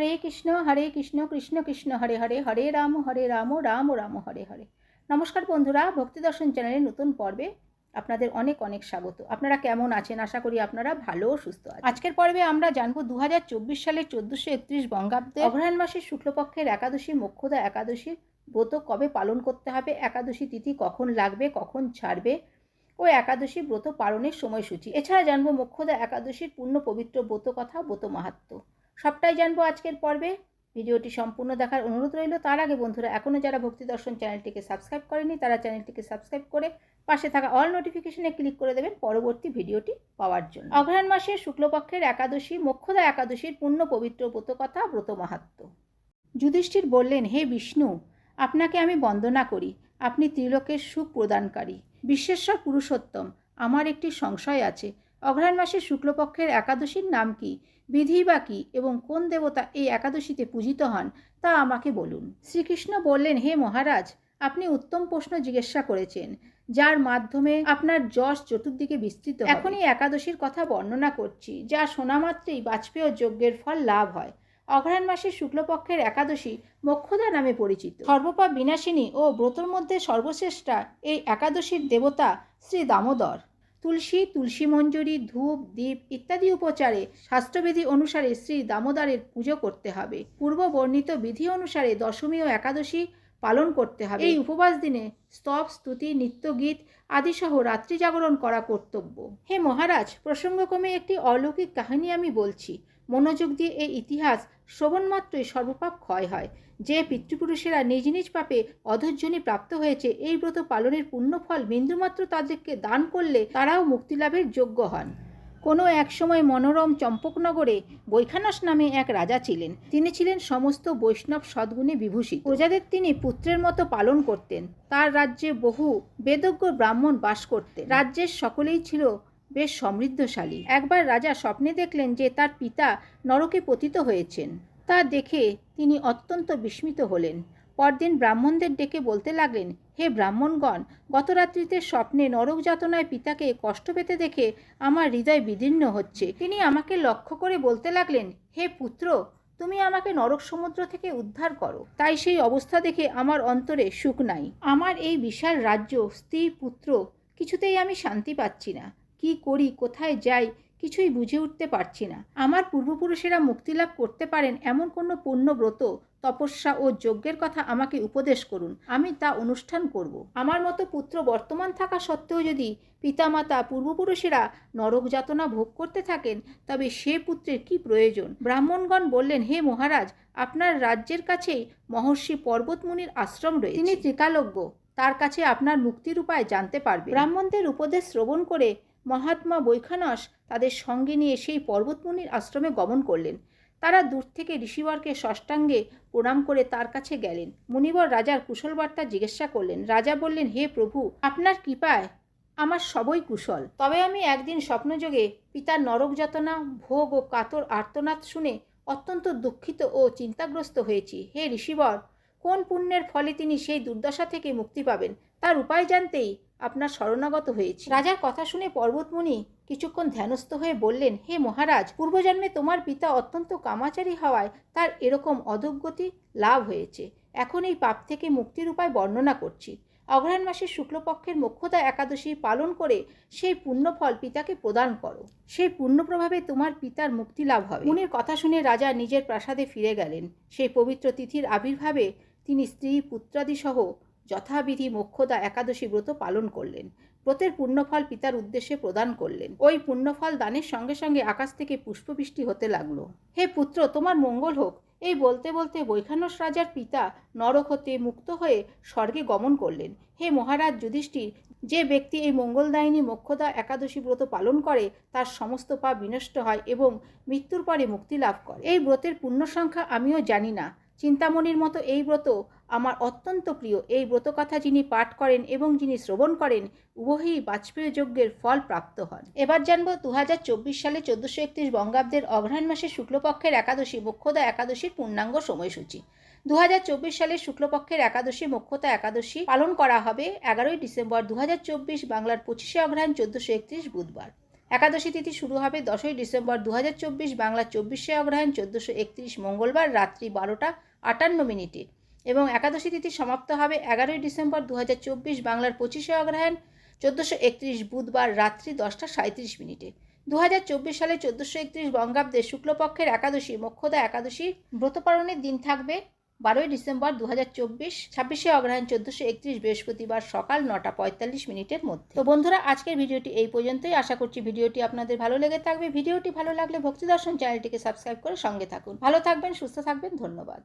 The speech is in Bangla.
হরে কৃষ্ণ হরে কৃষ্ণ কৃষ্ণ কৃষ্ণ, হরে হরে হরে রাম হরে রাম রাম রাম, হরে হরে। নমস্কার বন্ধুরা, ভক্তি দর্শন চ্যানেলের নতুন পর্বে আপনাদের অনেক অনেক স্বাগত। আপনারা কেমন আছেন? আশা করি আপনারা ভালো সুস্থ আছেন। আজকের পর্বে আমরা জানব দু সালের চোদ্দোশো একত্রিশ বঙ্গাব্দে অগ্রহায়ণ মাসের শুক্লপক্ষের একাদশী, মোক্ষদা একাদশীর ব্রত কবে পালন করতে হবে, একাদশী তিথি কখন লাগবে, কখন ছাড়বে ও একাদশী ব্রত পালনের সময়সূচি। এছাড়া জানব মোক্ষদা একাদশীর পূর্ণ পবিত্র ব্রত কথা, ব্রত মাহাত্ম্য সবটাই জানব আজকের পর্বে। ভিডিওটি সম্পূর্ণ দেখার অনুরোধ রইল। তার আগে বন্ধুরা এখনও যারা ভক্তি দর্শন চ্যানেলটিকে সাবস্ক্রাইব করেনি তারা চ্যানেলটিকে সাবস্ক্রাইব করে পাশে থাকা অল নোটিফিকেশনে ক্লিক করে দেবেন পরবর্তী ভিডিওটি পাওয়ার জন্য। অগ্রহায়ণ মাসের শুক্লপক্ষের একাদশী, মোক্ষদা একাদশীর পূর্ণ পবিত্র ব্রতকথা ব্রত মাহাত্ম্য যুধিষ্ঠির বললেন, হে বিষ্ণু, আপনাকে আমি বন্দনা করি। আপনি ত্রিলোকের সুখ প্রদানকারী। বিশ্বেশ্বর পুরুষোত্তম, আমার একটি সংশয় আছে। অগ্রহায়ণ মাসের শুক্লপক্ষের একাদশীর নাম কি? বিধি বা কি এবং কোন দেবতা এই একাদশীতে পূজিত হন, তা আমাকে বলুন। শ্রীকৃষ্ণ বললেন, হে মহারাজ, আপনি উত্তম প্রশ্ন জিজ্ঞাসা করেছেন, যার মাধ্যমে আপনার যশ চতুর্দিকে বিস্তৃত। এখনই একাদশীর কথা বর্ণনা করছি, যা শোনা মাত্রেই বাজপেয় যজ্ঞের ফল লাভ হয়। অগ্রহায়ণ মাসের শুক্লপক্ষের একাদশী মোক্ষদা নামে পরিচিত। সর্বপা বিনাশিনী ও ব্রতর মধ্যে সর্বশ্রেষ্ঠা এই একাদশীর দেবতা শ্রী দামোদর। তুলসী তুলসী মঞ্জুরি, ধূপ দ্বীপ ইত্যাদি উপচারে শাস্ত্রবিধি অনুসারে শ্রী দামোদরের পুজো করতে হবে। পূর্ব বর্ণিত বিধি অনুসারে দশমী ও একাদশী পালন করতে হবে। এই উপবাস দিনে স্তব, স্তুতি নৃত্য গীত আদি সহ রাত্রি জাগরণ করা কর্তব্য। হে মহারাজ, প্রসঙ্গক্রমে একটি অলৌকিক কাহিনী আমি বলছি। মনোযোগ দিয়ে এই ইতিহাস শ্রবণ মাত্রই সর্বপাপ ক্ষয় হয়। যে পিতৃপুরুষেরা নিজ নিজ পাপে অধৈর্যনী প্রাপ্ত হয়েছে, এই ব্রত পালনের পুণ্যফল বিন্দুমাত্র তাদেরকে দান করলে তারাও মুক্তিলাভের যোগ্য হন। কোনো এক সময় মনোরম চম্পকনগরে বৈখানস নামে এক রাজা ছিলেন। তিনি ছিলেন সমস্ত বৈষ্ণব সদ্গুণে বিভূষিত। প্রজাদের তিনি পুত্রের মতো পালন করতেন। তার রাজ্যে বহু বেদজ্ঞ ব্রাহ্মণ বাস করতেন। রাজ্যের সকলেই ছিল বেশ সমৃদ্ধশালী। একবার রাজা স্বপ্নে দেখলেন যে তার পিতা নরকে পতিত হয়েছেন। তা দেখে তিনি অত্যন্ত বিস্মিত হলেন। পরদিন ব্রাহ্মণদের ডেকে বলতে লাগলেন, হে ব্রাহ্মণগণ গত রাত্রিতে স্বপ্নে নরক যাতনায় পিতাকে কষ্ট পেতে দেখে আমার হৃদয় বিদীর্ণ হচ্ছে। তিনি আমাকে লক্ষ্য করে বলতে লাগলেন, হে পুত্র, তুমি আমাকে নরক সমুদ্র থেকে উদ্ধার করো। তাই সেই অবস্থা দেখে আমার অন্তরে সুখ নাই। আমার এই বিশাল রাজ্য, স্ত্রী, পুত্র, কিছুতেই আমি শান্তি পাচ্ছি না। কি করি, কোথায় যাই, কিছুই বুঝে উঠতে পারছি না। আমার পূর্বপুরুষেরা মুক্তিলাভ করতে পারেন এমন কোনো পুণ্যব্রত, তপস্যা ও যজ্ঞের কথা আমাকে উপদেশ করুন। আমি তা অনুষ্ঠান করব। আমার মতো পুত্র বর্তমান থাকা সত্ত্বেও যদি পিতামাতা পূর্বপুরুষেরা নরক যাতনা ভোগ করতে থাকেন, তবে সে পুত্রের কি প্রয়োজন? ব্রাহ্মণগণ বললেন, হে মহারাজ, আপনার রাজ্যের কাছেই মহর্ষি পর্বতমুনির আশ্রম রয়েছে। তিনি ত্রিকালজ্ঞ, তার কাছে আপনার মুক্তির উপায় জানতে পারবে ব্রাহ্মণদের উপদেশ শ্রবণ করে মহাত্মা বৈখানস তাদের সঙ্গে নিয়ে সেই পর্বতমুনির আশ্রমে গমন করলেন। তারা দূর থেকে ঋষিবরকে ষষ্ঠাঙ্গে প্রণাম করে তার কাছে গেলেন। মুনিবর রাজার কুশল বার্তা জিজ্ঞাসা করলেন, রাজা বললেন, হে প্রভু, আপনার কৃপায় আমার সবই কুশল। তবে আমি একদিন স্বপ্নযোগে পিতার নরক যাতনা ভোগ ও কাতর আর্তনাদ শুনে অত্যন্ত দুঃখিত ও চিন্তাগ্রস্ত হয়েছি। হে ঋষিবর কোন পুণ্যের ফলে তিনি সেই দুর্দশা থেকে মুক্তি পাবেন, তার উপায় জানতেই আপনার শরণাগত হয়েছি। রাজার কথা শুনে পর্বতমুনি কিছুক্ষণ ধ্যানস্থ হয়ে বললেন, হে মহারাজ, পূর্বজন্মে তোমার পিতা অত্যন্ত কামাচারী হওয়ায় তার এরকম অধোগতি লাভ হয়েছে। এখন এই পাপ থেকে মুক্তির উপায় বর্ণনা করছি। অগ্রহায়ণ মাসের শুক্লপক্ষের মোক্ষদা একাদশী পালন করে সেই পুণ্যফল পিতাকে প্রদান করো। সেই পুণ্য প্রভাবে তোমার পিতার মুক্তি লাভ হবে। মুনির কথা শুনে রাজা নিজের প্রাসাদে ফিরে গেলেন। সেই পবিত্র তিথির আবির্ভাবে তিনি স্ত্রী পুত্রাদি সহ যথাবিধি মোক্ষদা একাদশী ব্রত পালন করলেন। ব্রতের পুণ্যফল পিতার উদ্দেশ্যে প্রদান করলেন। ওই পুণ্যফল দানের সঙ্গে সঙ্গে আকাশ থেকে পুষ্পবৃষ্টি হতে লাগল। হে পুত্র, তোমার মঙ্গল হোক। এই বলতে বলতে বৈখানস রাজার পিতা নরক হতে মুক্ত হয়ে স্বর্গে গমন করলেন। হে মহারাজ যুধিষ্ঠির, যে ব্যক্তি এই মঙ্গলদায়িনী মোক্ষদা একাদশী ব্রত পালন করে, তার সমস্ত পা বিনষ্ট হয় এবং মৃত্যুর পরে মুক্তি লাভ করে। এই ব্রতের পুণ্য সংখ্যা আমিও জানি না। চিন্তামণির মতো এই ব্রত আমার অত্যন্ত প্রিয়। এই ব্রতকথা যিনি পাঠ করেন এবং যিনি শ্রবণ করেন, উভয়ই বাজপেয়ী যজ্ঞের ফল প্রাপ্ত হন। এবার জানব দু সালে চোদ্দোশো একত্রিশ বঙ্গাব্দের অগ্রহায়ণ মাসের শুক্লপক্ষের একাদশী, মোক্ষদা একাদশীর পূর্ণাঙ্গ সময়সূচি। দু সালের শুক্লপক্ষের একাদশী মোক্ষতা একাদশী পালন করা হবে এগারোই ডিসেম্বর দু হাজার চব্বিশ বাংলার পঁচিশে অগ্রহায়ণ চোদ্দোশো একত্রিশ বুধবার। একাদশী তিথি শুরু হবে দশই ডিসেম্বর দু বাংলা চব্বিশে অগ্রহায়ণ চোদ্দোশো একত্রিশ মঙ্গলবার রাত্রি বারোটা আটান্ন মিনিটে। এবং একাদশী তিথি সমাপ্ত হবে এগারোই ডিসেম্বর দু হাজার চব্বিশ বাংলার পঁচিশে অগ্রহায়ণ, চোদ্দোশো একত্রিশ বুধবার রাত্রি দশটা সাঁত্রিশ মিনিটে। দু হাজার চব্বিশ সালে চোদ্দোশো একত্রিশ বঙ্গাব্দে শুক্লপক্ষের একাদশী মোক্ষদা একাদশী ব্রতপালনের দিন থাকবে বারোই ডিসেম্বর দু হাজার চব্বিশ, ছাব্বিশে অগ্রহায়ণ, চোদ্দোশো একত্রিশ বৃহস্পতিবার সকাল নটা পঁয়তাল্লিশ মিনিটের মধ্যে। তো বন্ধুরা, আজকের ভিডিওটি এই পর্যন্তই। আশা করছি ভিডিওটি আপনাদের ভালো লেগে থাকবে। ভিডিওটি ভালো লাগলে ভক্তি দর্শন চ্যানেলটিকে সাবস্ক্রাইব করে সঙ্গে থাকুন। ভালো থাকবেন, সুস্থ থাকবেন। ধন্যবাদ।